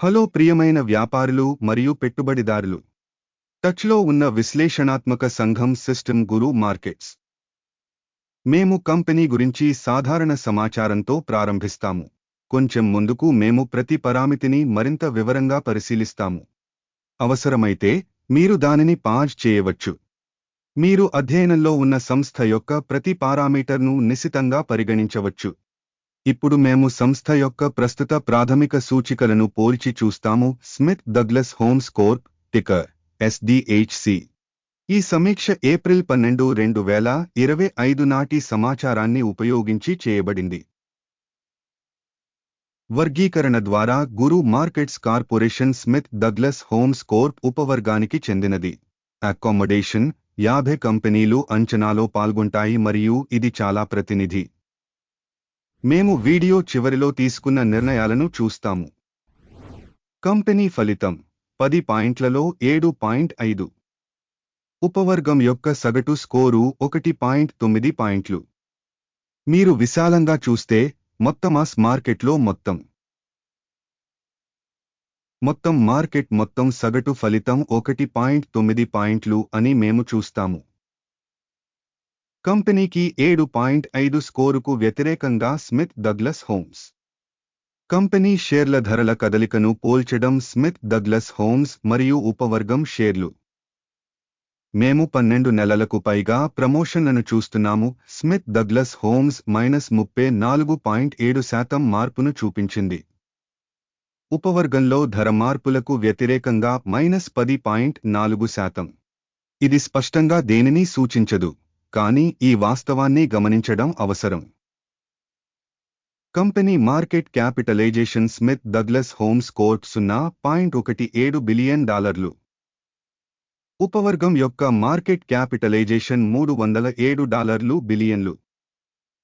Hello ప్రియమైన వ్యాపారులు మరియు పెట్టుబడిదారులు. టచ్లో ఉన్న విశ్లేషణాత్మక సంఘం సిస్టమ్ గురు మార్కెట్స్. మేము కంపెనీ గురించి సాధారణ సమాచారంతో ప్రారంభిస్తాము. కొంచెం ముందుకు మేము ప్రతి పరామితిని మరింత వివరంగా పరిశీలిస్తాము. అవసరమైతే మీరు దానిని పాజ్ చేయవచ్చు. మీరు అధ్యయనంలో ఉన్న సంస్థ యొక్క ప్రతి పారామీటర్ను నిశితంగా పరిగణించవచ్చు. ఇప్పుడు మేము సంస్థ యొక్క ప్రస్తుత ప్రాథమిక సూచికలను పోల్చి చూస్తాము. Smith Douglas Homes Corp ticker SDHC. ఈ సమీక్ష ఏప్రిల్ పన్నెండు రెండు వేల ఇరవై ఐదు నాటి సమాచారాన్ని ఉపయోగించి చేయబడింది. వర్గీకరణ ద్వారా guru markets corporation Smith Douglas Homes Corp ఉపవర్గానికి చెందినది. అకామొడేషన్ యాభై కంపెనీలు అంచనాలో పాల్గొంటాయి మరియు ఇది చాలా ప్రతినిధి. మేము వీడియో చివరిలో తీసుకున్న నిర్ణయాలను చూస్తాము. కంపెనీ ఫలితం పది పాయింట్లలో ఏడు పాయింట్ ఐదు. ఉపవర్గం యొక్క సగటు స్కోరు ఒకటి పాయింట్ తొమ్మిది పాయింట్లు. మీరు విశాలంగా చూస్తే మొత్తం మాస్ మార్కెట్లో మొత్తం. మొత్తం మార్కెట్ మొత్తం సగటు ఫలితం ఒకటి పాయింట్ తొమ్మిది పాయింట్లు అని మేము చూస్తాము. కంపెనీకి ఏడు పాయింట్ ఐదు స్కోరుకు వ్యతిరేకంగా స్మిత్ డగ్లస్ హోమ్స్. కంపెనీ షేర్ల ధరల కదలికను పోల్చడం స్మిత్ డగ్లస్ హోమ్స్ మరియు ఉపవర్గం షేర్లు. మేము పన్నెండు నెలలకు పైగా ప్రమోషన్లను చూస్తున్నాము. స్మిత్ డగ్లస్ హోమ్స్ మైనస్ ముప్పై నాలుగు పాయింట్ ఏడు శాతం మార్పును చూపించింది. ఉపవర్గంలో ధర మార్పులకు వ్యతిరేకంగా మైనస్ పది పాయింట్ నాలుగు శాతం. ఇది స్పష్టంగా దేనిని సూచించదు. కానీ ఈ వాస్తవాన్ని గమనించడం అవసరం. Company market capitalisation Smith Douglas Homes court సున్నా పాయింట్ ఒకటి ఏడు బిలియన్ డాలర్లు. ఉపవర్గం యొక్క మార్కెట్ క్యాపిటలైజేషన్ మూడు వందల ఏడు డాలర్లు బిలియన్లు.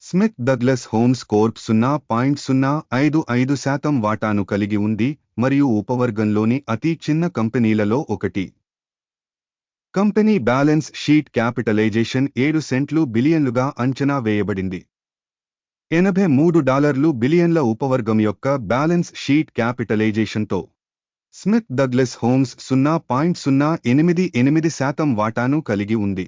స్మిత్ డగ్లస్ హోమ్స్ కోర్ప్ సున్నా పాయింట్ సున్నా ఐదు ఐదు శాతం వాటాను కలిగి ఉంది మరియు ఉపవర్గంలోని అతి చిన్న కంపెనీలలో ఒకటి. కంపెనీ బ్యాలెన్స్ షీట్ క్యాపిటలైజేషన్ ఏడు సెంట్లు బిలియన్లుగా అంచనా వేయబడింది. ఎనభై మూడు డాలర్లు బిలియన్ల ఉపవర్గం యొక్క బ్యాలెన్స్ షీట్ క్యాపిటలైజేషన్తో స్మిత్ డగ్లెస్ హోమ్స్ సున్నా పాయింట్ సున్నా ఎనిమిది ఎనిమిది శాతం వాటాను కలిగి ఉంది.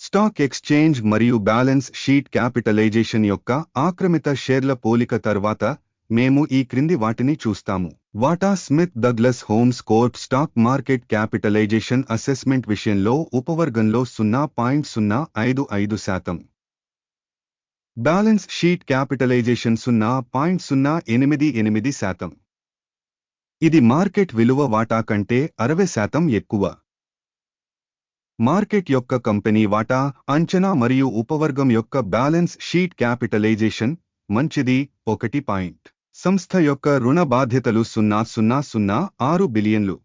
స్టాక్ ఎక్స్చేంజ్ మరియు బ్యాలెన్స్ షీట్ క్యాపిటలైజేషన్ యొక్క ఆక్రమిత షేర్ల పోలిక తర్వాత మేము ఈ క్రింది వాటిని చూస్తాము. వాటా Smith Douglas Homes Corp stock market capitalisation assessment విషయంలో ఉపవర్గంలో సున్నా పాయింట్ సున్నా ఐదు ఐదు శాతం. బ్యాలెన్స్ షీట్ క్యాపిటలైజేషన్ సున్నా పాయింట్ సున్నా ఎనిమిది ఎనిమిది శాతం. ఇది మార్కెట్ విలువ వాటా కంటే అరవై శాతం ఎక్కువ. మార్కెట్ యొక్క కంపెనీ వాటా అంచనా మరియు ఉపవర్గం యొక్క బ్యాలెన్స్ షీట్ క్యాపిటలైజేషన్ మంచిది ఒకటి పాయింట్. సంస్థ యొక్క రుణ బాధ్యతలు సున్నా సున్నా సున్నా ఆరు బిలియన్లు.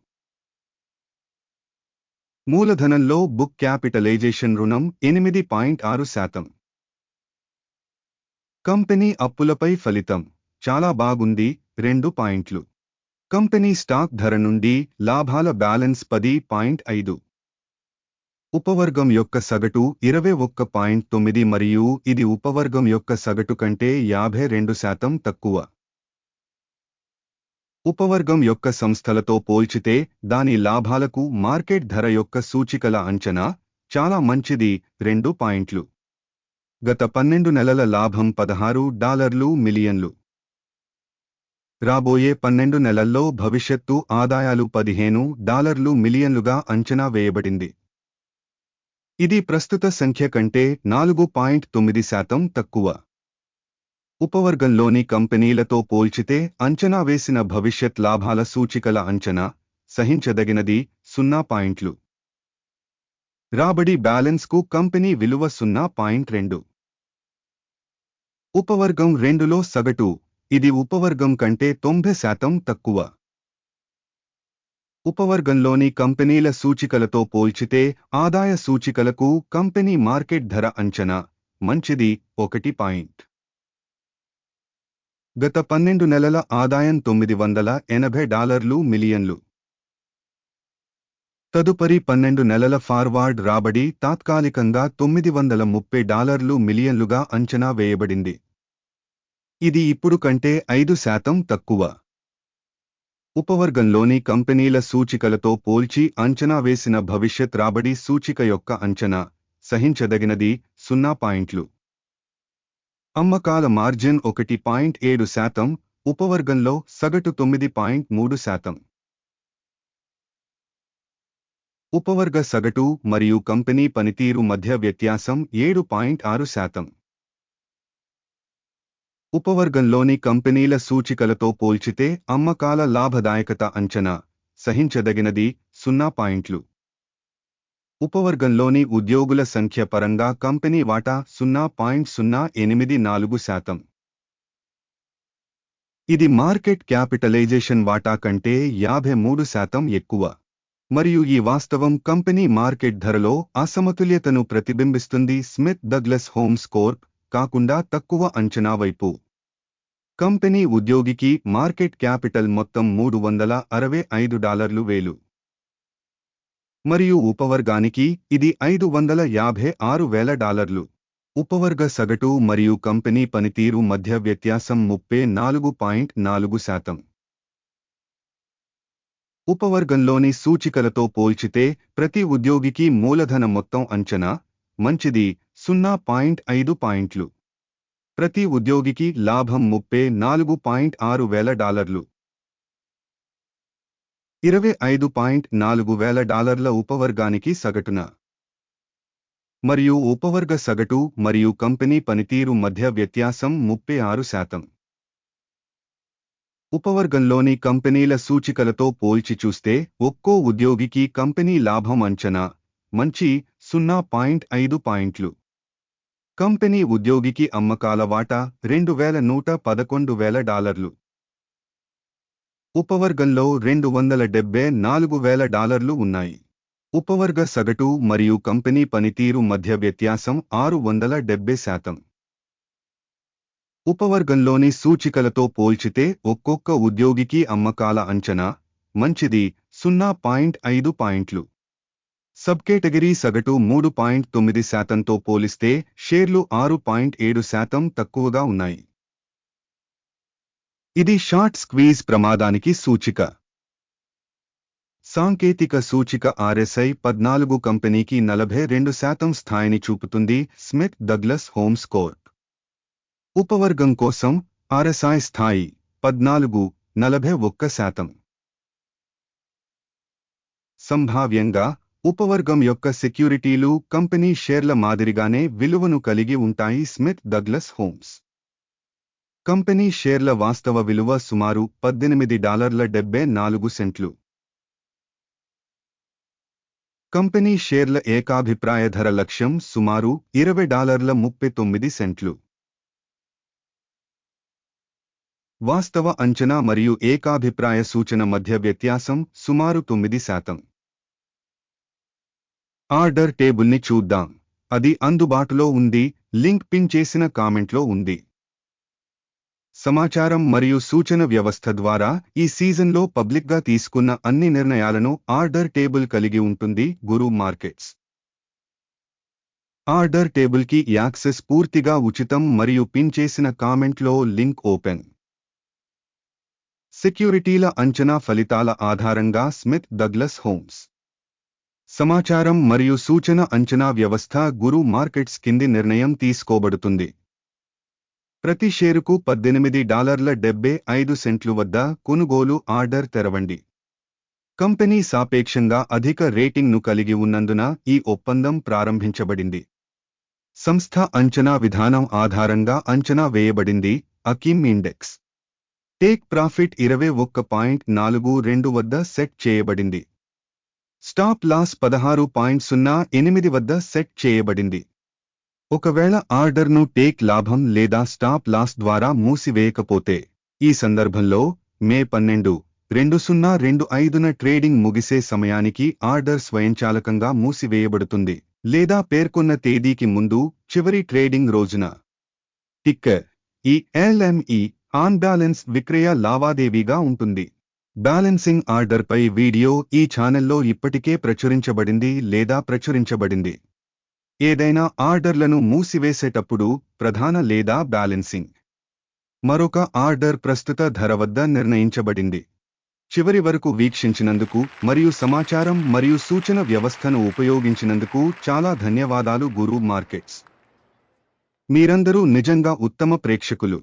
మూలధనంలో బుక్ క్యాపిటలైజేషన్ రుణం ఎనిమిది పాయింట్ ఆరు శాతం. కంపెనీ అప్పులపై ఫలితం. చాలా బాగుంది రెండు పాయింట్లు. కంపెనీ స్టాక్ ధర నుండి లాభాల బ్యాలెన్స్ పది పాయింట్ ఐదు. ఉపవర్గం యొక్క సగటు ఇరవై ఒక్క పాయింట్ తొమ్మిది మరియు ఇది ఉపవర్గం యొక్క సగటు కంటే యాభై రెండు శాతం తక్కువ. ఉపవర్గం యొక్క సంస్థలతో పోల్చితే దాని లాభాలకు మార్కెట్ ధర యొక్క సూచికల అంచనా చాలా మంచిది. రెండు పాయింట్లు. గత పన్నెండు నెలల లాభం పదహారు డాలర్లు మిలియన్లు. రాబోయే పన్నెండు నెలల్లో భవిష్యత్తు ఆదాయాలు పదిహేను డాలర్లు మిలియన్లుగా అంచనా వేయబడింది. ఇది ప్రస్తుత సంఖ్య కంటే నాలుగు పాయింట్ తొమ్మిది శాతం తక్కువ. ఉపవర్గంలోని కంపెనీలతో పోల్చితే అంచనా వేసిన భవిష్యత్ లాభాల సూచికల అంచనా సహించదగినది సున్నా పాయింట్లు. రాబడి బ్యాలెన్స్కు కంపెనీ విలువ సున్నా పాయింట్ రెండు. ఉపవర్గం రెండులో సగటు ఇది ఉపవర్గం కంటే తొంభై శాతం తక్కువ. ఉపవర్గంలోని కంపెనీల సూచికలతో పోల్చితే ఆదాయ సూచికలకు కంపెనీ మార్కెట్ ధర అంచనా మంచిది ఒకటి పాయింట్. గత పన్నెండు నెలల ఆదాయం తొమ్మిది వందల ఎనభై డాలర్లు మిలియన్లు. తదుపరి పన్నెండు నెలల ఫార్వార్డ్ రాబడి తాత్కాలికంగా తొమ్మిది వందల ముప్పై డాలర్లు మిలియన్లుగా అంచనా వేయబడింది. ఇది ఇప్పుడు కంటే ఐదు శాతం తక్కువ. ఉపవర్గంలోని కంపెనీల సూచికలతో పోల్చి అంచనా వేసిన భవిష్యత్ రాబడి సూచిక యొక్క అంచనా సహించదగినది సున్నా పాయింట్లు. అమ్మకాల మార్జిన్ ఒకటి పాయింట్ ఏడు శాతం ఉపవర్గంలో సగటు తొమ్మిది పాయింట్ మూడు శాతం. ఉపవర్గ సగటు మరియు కంపెనీ పనితీరు మధ్య వ్యత్యాసం ఏడు పాయింట్ ఆరు శాతం. ఉపవర్గంలోని కంపెనీల సూచికలతో పోల్చితే అమ్మకాల లాభదాయకత అంచనా సహించదగినది సున్నా పాయింట్లు. ఉపవర్గంలోని ఉద్యోగుల సంఖ్య పరంగా కంపెనీ వాటా సున్నా పాయింట్ సున్నా ఎనిమిది నాలుగు శాతం. ఇది మార్కెట్ క్యాపిటలైజేషన్ వాటా కంటే యాభై మూడు శాతం ఎక్కువ. మరియు ఈ వాస్తవం కంపెనీ మార్కెట్ ధరలో అసమతుల్యతను ప్రతిబింబిస్తుంది. స్మిత్ డగ్లస్ హోమ్స్ కోర్ప్ కాకుండా తక్కువ అంచనా వైపు. కంపెనీ ఉద్యోగికి మార్కెట్ క్యాపిటల్ మొత్తం మూడు వందల అరవై ఐదు డాలర్లు వేలు. మరియు ఉపవర్గానికి ఇది ఐదు వందల యాభై ఆరు వేల డాలర్లు. ఉపవర్గ సగటు మరియు కంపెనీ పనితీరు మధ్య వ్యత్యాసం ముప్పై నాలుగు పాయింట్ నాలుగు శాతం. ఉపవర్గంలోని సూచికలతో పోల్చితే ప్రతి ఉద్యోగికి మూలధన మొత్తం అంచనా మంచిది సున్నా పాయింట్ ఐదు పాయింట్లు. ప్రతి ఉద్యోగికి లాభం ముప్పై నాలుగు పాయింట్ ఆరు వేల డాలర్లు. ఇరవై ఐదు పాయింట్ నాలుగు వేల డాలర్ల ఉపవర్గానికి సగటున. మరియు ఉపవర్గ సగటు మరియు కంపెనీ పనితీరు మధ్య వ్యత్యాసం ముప్పై ఆరు శాతం. ఉపవర్గంలోని కంపెనీల సూచికలతో పోల్చి చూస్తే ఒక్కో ఉద్యోగికి కంపెనీ లాభం అంచనా మంచి సున్నా పాయింట్ ఐదు పాయింట్లు. కంపెనీ ఉద్యోగికి అమ్మకాల వాటా రెండు వేల నూట పదకొండు వేల డాలర్లు. ఉపవర్గంలో రెండు వందల డెబ్బై నాలుగు వేల డాలర్లు ఉన్నాయి. ఉపవర్గ సగటు మరియు కంపెనీ పనితీరు మధ్య వ్యత్యాసం ఆరు వందల డెబ్బై శాతం. ఉపవర్గంలోని సూచికలతో పోల్చితే ఒక్కొక్క ఉద్యోగికి అమ్మకాల అంచనా మంచిది సున్నా పాయింట్ ఐదు పాయింట్లు. సబ్ కేటగిరీ సగటు మూడు పాయింట్ తొమ్మిది శాతంతో పోలిస్తే షేర్లు ఆరు పాయింట్ ఏడు శాతం తక్కువగా ఉన్నాయి. ఇది షార్ట్ స్క్వీజ్ ప్రమాదానికి సూచిక. సాంకేతిక సూచిక ఆర్ఎస్ఐ పద్నాలుగు కంపెనీకి నలభై రెండు శాతం స్థాయిని చూపుతుంది స్మిత్ డగ్లస్ హోమ్స్ కోర్ప్ ఉపవర్గం కోసం ఆర్ఎస్ఐ స్థాయి పద్నాలుగు నలభై ఒక్క శాతం. సంభావ్యంగా ఉపవర్గం యొక్క సెక్యూరిటీలు కంపెనీ షేర్ల మాదిరిగానే విలువను కలిగి ఉంటాయి స్మిత్ డగ్లస్ హోమ్స్. కంపెనీ షేర్ల వాస్తవ విలువ సుమారు పద్దెనిమిది డాలర్ల డెబ్బై నాలుగు సెంట్లు. కంపెనీ షేర్ల ఏకాభిప్రాయ ధర లక్ష్యం సుమారు ఇరవై డాలర్ల ముప్పై తొమ్మిది సెంట్లు. వాస్తవ అంచనా మరియు ఏకాభిప్రాయ సూచన మధ్య వ్యత్యాసం సుమారు తొమ్మిది శాతం. ఆర్డర్ టేబుల్ని చూద్దాం. అది అందుబాటులో ఉంది లింక్ పిన్ చేసిన కామెంట్లో ఉంది. సమాచారం మరియు సూచన వ్యవస్థ ద్వారా ఈ సీజన్లో పబ్లిక్గా తీసుకున్న అన్ని నిర్ణయాలను ఆర్డర్ టేబుల్ కలిగి ఉంటుంది గురు మార్కెట్స్. ఆర్డర్ టేబుల్కి యాక్సెస్ పూర్తిగా ఉచితం మరియు పిన్ చేసిన కామెంట్లో లింక్ ఓపెన్. సెక్యూరిటీల అంచనా ఫలితాల ఆధారంగా స్మిత్ డగ్లస్ హోమ్స్. సమాచారం మరియు సూచన అంచనా వ్యవస్థ గురు మార్కెట్స్ కింది నిర్ణయం తీసుకోబడుతుంది. ప్రతి షేరుకు పద్దెనిమిది డాలర్ల డెబ్బై ఐదు సెంట్లు వద్ద కొనుగోలు ఆర్డర్ తెరవండి. కంపెనీ సాపేక్షంగా అధిక రేటింగ్ను కలిగి ఉన్నందున ఈ ఒప్పందం ప్రారంభించబడింది. సంస్థ అంచనా విధానం ఆధారంగా అంచనా వేయబడింది అకిమ్ ఇండెక్స్. టేక్ ప్రాఫిట్ ఇరవై ఒక్క పాయింట్ నాలుగు రెండు వద్ద సెట్ చేయబడింది. స్టాప్ లాస్ పదహారు పాయింట్ సున్నా ఎనిమిది వద్ద సెట్ చేయబడింది. ఒకవేళ ఆర్డర్ను టేక్ లాభం లేదా స్టాప్ లాస్ ద్వారా మూసివేయకపోతే ఈ సందర్భంలో మే పన్నెండు రెండు సున్నా రెండు ఐదున ట్రేడింగ్ ముగిసే సమయానికి ఆర్డర్ స్వయంచాలకంగా మూసివేయబడుతుంది లేదా పేర్కొన్న తేదీకి ముందు చివరి ట్రేడింగ్ రోజున. టిక్కర్ ఈ ఎల్ఎంఈ ఆన్ బ్యాలెన్స్ విక్రయ లావాదేవీగా ఉంటుంది. బ్యాలెన్సింగ్ ఆర్డర్పై వీడియో ఈ ఛానల్లో ఇప్పటికే ప్రచురించబడింది లేదా ప్రచురించబడింది. ఏదైనా ఆర్డర్లను మూసివేసేటప్పుడు ప్రధాన లేదా బ్యాలెన్సింగ్. మరొక ఆర్డర్ ప్రస్తుత ధర వద్ద నిర్ణయించబడింది. చివరి వరకు వీక్షించినందుకు మరియు సమాచారం మరియు సూచన వ్యవస్థను ఉపయోగించినందుకు చాలా ధన్యవాదాలు గురు మార్కెట్స్. మీరందరూ నిజంగా ఉత్తమ ప్రేక్షకులు.